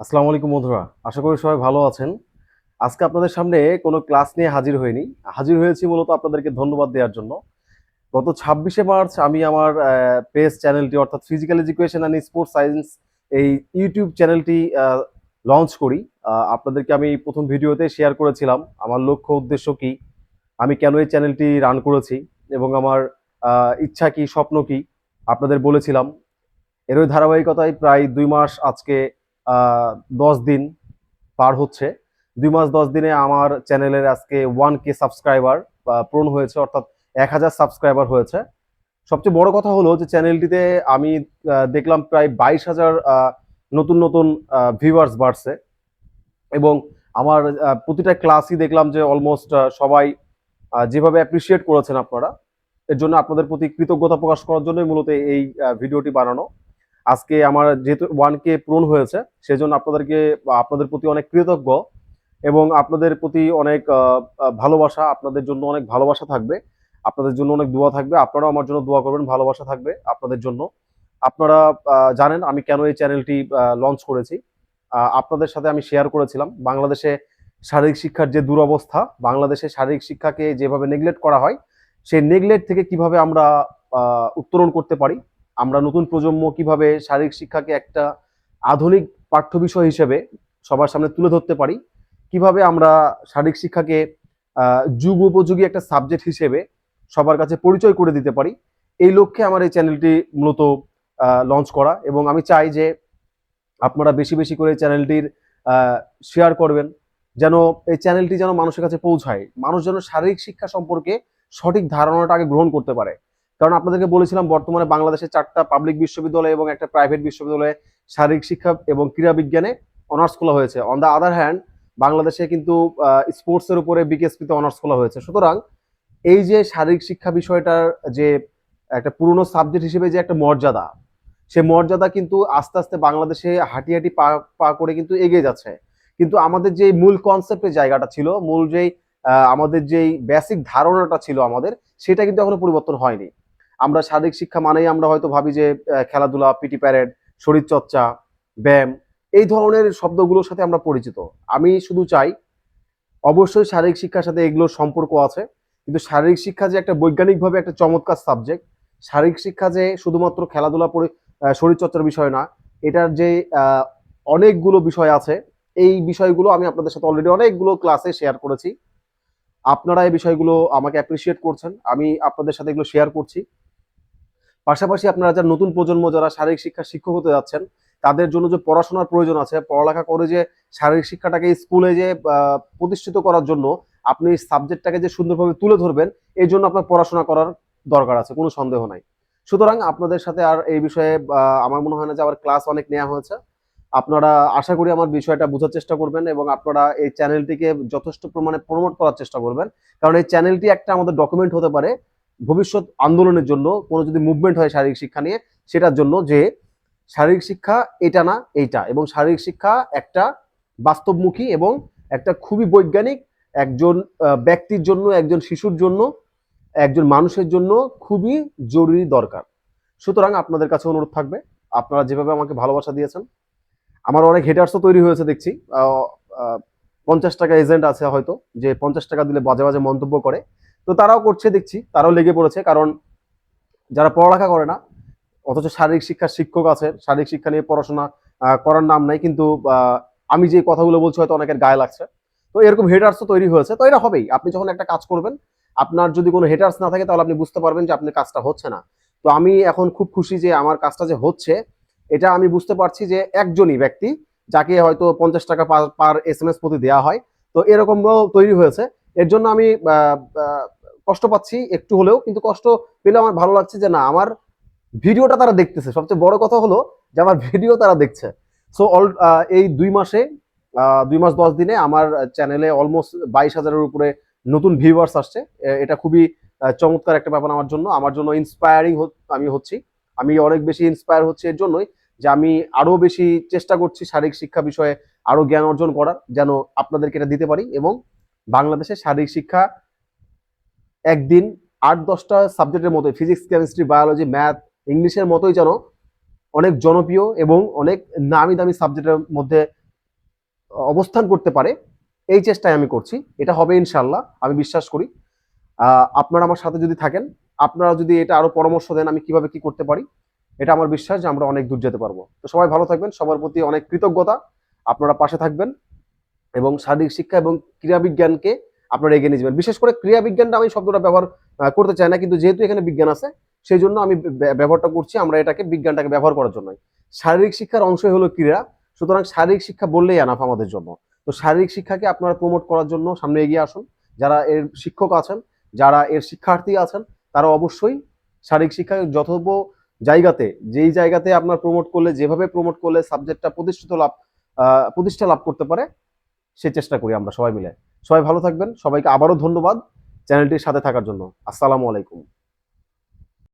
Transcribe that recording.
আসসালামু আলাইকুম বন্ধুরা, আশা করি সবাই ভালো আছেন। আজকে আপনাদের সামনে কোনো ক্লাস নিয়ে হাজির হয়নি হাজির হয়েছি মূলত আপনাদেরকে ধন্যবাদ দেওয়ার জন্য। গত ছাব্বিশে মার্চ আমি আমার পেজ চ্যানেলটি, অর্থাৎ physical education and sports science এই ইউটিউব চ্যানেলটি লঞ্চ করি। আপনাদেরকে আমি প্রথম ভিডিওতে শেয়ার করেছিলাম। আমার লক্ষ্য উদ্দেশ্য কি? আমি কেন এই চ্যানেলটি রান করেছি? এবং আমার ইচ্ছা কি, স্বপ্ন কি? আপনাদের বলেছিলাম। এরই ধারাবাহিকতায় প্রায় দুই মাস আজকে দশ দিন পার হচ্ছে। দুই মাস দশ দিনে আমার চ্যানেলের আজকে ওয়ান কে সাবস্ক্রাইবার পূরণ হয়েছে, অর্থাৎ এক হাজার সাবস্ক্রাইবার হয়েছে। সবচেয়ে বড় কথা হলো যে চ্যানেলটিতে আমি দেখলাম প্রায় বাইশ হাজার নতুন নতুন ভিউয়ার্স বাড়ছে। এবং আমার প্রতিটা ক্লাসই দেখলাম যে অলমোস্ট সবাই যেভাবে অ্যাপ্রিসিয়েট করেছেন আপনারা, এর জন্য আপনাদের প্রতি কৃতজ্ঞতা প্রকাশ করার জন্যই মূলত এই ভিডিওটি বানানো। আজকে আমার যেহেতু ওয়ান কে পূরণ হয়েছে, সেজন্য আপনাদেরকে, আপনাদের প্রতি অনেক কৃতজ্ঞ এবং আপনাদের প্রতি অনেক ভালোবাসা, আপনাদের জন্য অনেক ভালোবাসা থাকবে। আপনাদের জন্য অনেক দোয়া থাকবে। আপনারাও আমার জন্য দোয়া করবেন, ভালোবাসা থাকবে আপনাদের জন্য। আপনারা জানেন আমি কেন এই চ্যানেলটি লঞ্চ করেছি। আপনাদের সাথে আমি শেয়ার করেছিলাম। বাংলাদেশে শারীরিক শিক্ষার যে দুরবস্থা, বাংলাদেশে শারীরিক শিক্ষাকে যেভাবে নেগলেক্ট করা হয়, সেই নেগলেক্ট থেকে কীভাবে আমরা উত্তরণ করতে পারি আমরা নতুন প্রজন্ম কীভাবে শারীরিক শিক্ষাকে একটা আধুনিক পাঠ্য বিষয় হিসেবে সবার সামনে তুলে ধরতে পারি, কীভাবে আমরা শারীরিক শিক্ষাকে যুগ উপযোগী একটা সাবজেক্ট হিসেবে সবার কাছে পরিচয় করে দিতে পারি, এই লক্ষ্যে আমার এই চ্যানেলটি মূলত লঞ্চ করা এবং আমি চাই যে আপনারা বেশি বেশি করে চ্যানেলটির শেয়ার করবেন, যেন এই চ্যানেলটি যেন মানুষের কাছে পৌঁছায়, মানুষ যেন শারীরিক শিক্ষা সম্পর্কে সঠিক ধারণাটা আগে গ্রহণ করতে পারে। কারণ আপনাদেরকে বলেছিলাম বর্তমানে বাংলাদেশে চারটা পাবলিক বিশ্ববিদ্যালয় এবং একটা প্রাইভেট বিশ্ববিদ্যালয়ে শারীরিক শিক্ষা এবং ক্রীড়া বিজ্ঞানে অনার্স খোলা হয়েছে। অন দ্য আদার হ্যান্ড বাংলাদেশে কিন্তু স্পোর্টস এর উপরে বিকেএসপিতে অনার্স খোলা হয়েছে। সুতরাং এই যে শারীরিক শিক্ষা বিষয়টার যে একটা পুরনো সাবজেক্ট হিসেবে যে একটা মর্যাদা, সে মর্যাদা কিন্তু আস্তে আস্তে বাংলাদেশে হাঁটি হাঁটি পা পা করে কিন্তু এগিয়ে যাচ্ছে। কিন্তু আমাদের যে মূল কনসেপ্টের জায়গাটা ছিল, মূল যেই আমাদের যেই বেসিক ধারণাটা ছিল আমাদের, সেটা কিন্তু এখনও পরিবর্তন হয়নি। আমরা শারীরিক শিক্ষা মানেই আমরা হয়তো ভাবি যে খেলাধুলা, পিটি প্যারেড শরীর চর্চা ব্যায়াম, এই ধরনের শব্দগুলোর সাথে আমরা পরিচিত। আমি শুধু চাই, অবশ্যই শারীরিক শিক্ষার সাথে এগুলোর সম্পর্ক আছে, কিন্তু শারীরিক শিক্ষা যে একটা বৈজ্ঞানিকভাবে একটা চমৎকার সাবজেক্ট শারীরিক শিক্ষা যে শুধুমাত্র খেলাধুলা পরি শরীরচর্চার বিষয় না, এটার যে অনেকগুলো বিষয় আছে, এই বিষয়গুলো আমি আপনাদের সাথে অলরেডি অনেকগুলো ক্লাসে শেয়ার করেছি। আপনারা এই বিষয়গুলো আমাকে অ্যাপ্রিসিয়েট করছেন, আমি আপনাদের সাথে এগুলো শেয়ার করছি। পাশাপাশি আপনারা যারা নতুন প্রজন্ম, যারা শারীরিক শিক্ষা শিক্ষক হতে যাচ্ছেন, তাদের জন্য যে পড়াশোনার প্রয়োজন আছে, পড়ালেখা করে যে শারীরিক শিক্ষাটাকে স্কুলে যে প্রতিষ্ঠিত করার জন্য আপনি সাবজেক্টটাকে যে সুন্দরভাবে তুলে ধরবেন এই জন্য আপনার পড়াশোনা করার দরকার আছে, কোনো সন্দেহ নাই। সুতরাং আপনাদের সাথে আর এই বিষয়ে আমার মনে হয় না যে আমার ক্লাস অনেক নেওয়া হয়েছে। আপনারা আশা করি আমার বিষয়টা বোঝার চেষ্টা করবেন এবং আপনারা এই চ্যানেলটিকে যথেষ্ট প্রমাণে প্রমোট করার চেষ্টা করবেন। কারণ এই চ্যানেলটি একটা আমাদের ডকুমেন্ট হতে পারে। ভবিষ্যৎ আন্দোলনের জন্য কোনো যদি মুভমেন্ট হয় শারীরিক শিক্ষা নিয়ে, সেটার জন্য যে শারীরিক শিক্ষা এটা না, এইটা। এবং শারীরিক শিক্ষা একটা বাস্তবমুখী এবং একটা খুবই বৈজ্ঞানিক একজন ব্যক্তির জন্য, একজন শিশুর জন্য, একজন মানুষের জন্য খুবই জরুরি দরকার। সুতরাং আপনাদের কাছে অনুরোধ থাকবে, আপনারা যেভাবে আমাকে ভালোবাসা দিয়েছেন, আমার অনেক হেটার্সও তৈরি হয়েছে দেখছি পঞ্চাশ টাকা এজেন্ট আছে হয়তো, যে পঞ্চাশ টাকা দিলে বাজে বাজে মন্তব্য করে। তো তারাও করছে, দেখছি, তারাও লেগে পড়েছে, কারণ যারা পড়ালেখা করে না, অথচ শারীরিক শিক্ষার শিক্ষক আছে, শারীরিক শিক্ষা নিয়ে পড়াশোনা করার নাম নাই, কিন্তু আমি যে কথাগুলো বলছি হয়তো অনেকের গায়ে লাগছে। তো এরকম হেটার্স তো তৈরি হয়েছে, তো এটা হবেই, আপনি যখন একটা কাজ করবেন, আপনার যদি কোনো হেটার্স না থাকে, তাহলে আপনি বুঝতে পারবেন যে আপনার কাজটা হচ্ছে না। তো আমি এখন খুব খুশি যে আমার কাজটা যে হচ্ছে, এটা আমি বুঝতে পারছি যে একজনই ব্যক্তি, যাকে হয়তো পঞ্চাশ টাকা পার- এস এম এস প্রতি দেওয়া হয়, তো এরকমও তৈরি হয়েছে। এর জন্য আমি কষ্ট পাচ্ছি, একটু হলেও, কিন্তু কষ্ট পেলে আমার ভালো লাগছে যে না, আমার ভিডিওটা তারা দেখতেছে। সবচেয়ে বড় কথা হলো যে আমার ভিডিও তারা দেখছে। সো অল এই দুই মাসে দুই মাস দশ দিনে আমার চ্যানেলে অলমোস্ট বাইশ হাজারের উপরে নতুন ভিউয়ার্স আসছে। এটা খুবই চমৎকার একটা ব্যাপার আমার জন্য। আমার জন্য ইন্সপায়ারিং আমি হচ্ছি। আমি অনেক বেশি ইন্সপায়ার হচ্ছি এর জন্যই যে আমি আরও বেশি চেষ্টা করছি শারীরিক শিক্ষা বিষয়ে আরও জ্ঞান অর্জন করার, যেন আপনাদেরকে এটা দিতে পারি এবং বাংলাদেশে শারীরিক শিক্ষা একদিন আট দশটা সাবজেক্টের মতো ফিজিক্স কেমিস্ট্রি বায়োলজি ম্যাথ ইংলিশের মতোই যেন অনেক জনপ্রিয় এবং অনেক নামি দামি সাবজেক্টের মধ্যে অবস্থান করতে পারে, এই চেষ্টাই আমি করছি। এটা হবে ইনশাল্লাহ আমি বিশ্বাস করি। আপনারা আমার সাথে যদি থাকেন, আপনারা যদি এটা আরও পরামর্শ দেন আমি কীভাবে কি করতে পারি, এটা আমার বিশ্বাস যে আমরা অনেক দূর যেতে পারব। তো সবাই ভালো থাকবেন, সবার প্রতি অনেক কৃতজ্ঞতা। আপনারা পাশে থাকবেন এবং শারীরিক শিক্ষা এবং ক্রীড়া বিজ্ঞানকে আপনারা এগিয়ে নিয়ে যাবেন। বিশেষ করে ক্রীড়া বিজ্ঞানটা আমি শব্দটা ব্যবহার করতে চাই না, কিন্তু যেহেতু এখানে বিজ্ঞান আছে সেই জন্য আমি ব্যবহারটা করছি আমরা এটাকে বিজ্ঞানটাকে ব্যবহার করার জন্য শারীরিক শিক্ষার অংশই হলো ক্রীড়া সুতরাং শারীরিক শিক্ষা বললেই আনাফ আমাদের জন্য। তো শারীরিক শিক্ষাকে আপনারা প্রমোট করার জন্য সামনে এগিয়ে আসুন। যারা এর শিক্ষক আছেন, যারা এর শিক্ষার্থী আছেন, তারা অবশ্যই শারীরিক শিক্ষা যথোপ জায়গাতে, যেই জায়গাতে আপনার প্রমোট করলে, যেভাবে প্রমোট করলে সাবজেক্টটা প্রতিষ্ঠিত লাভ প্রতিষ্ঠা লাভ করতে পারে, সে চেষ্টা করি আমরা সবাই মিলে। সবাই ভালো থাকবেন। সবাইকে আবারও ধন্যবাদ চ্যানেলটির সাথে থাকার জন্য। আসসালামু আলাইকুম।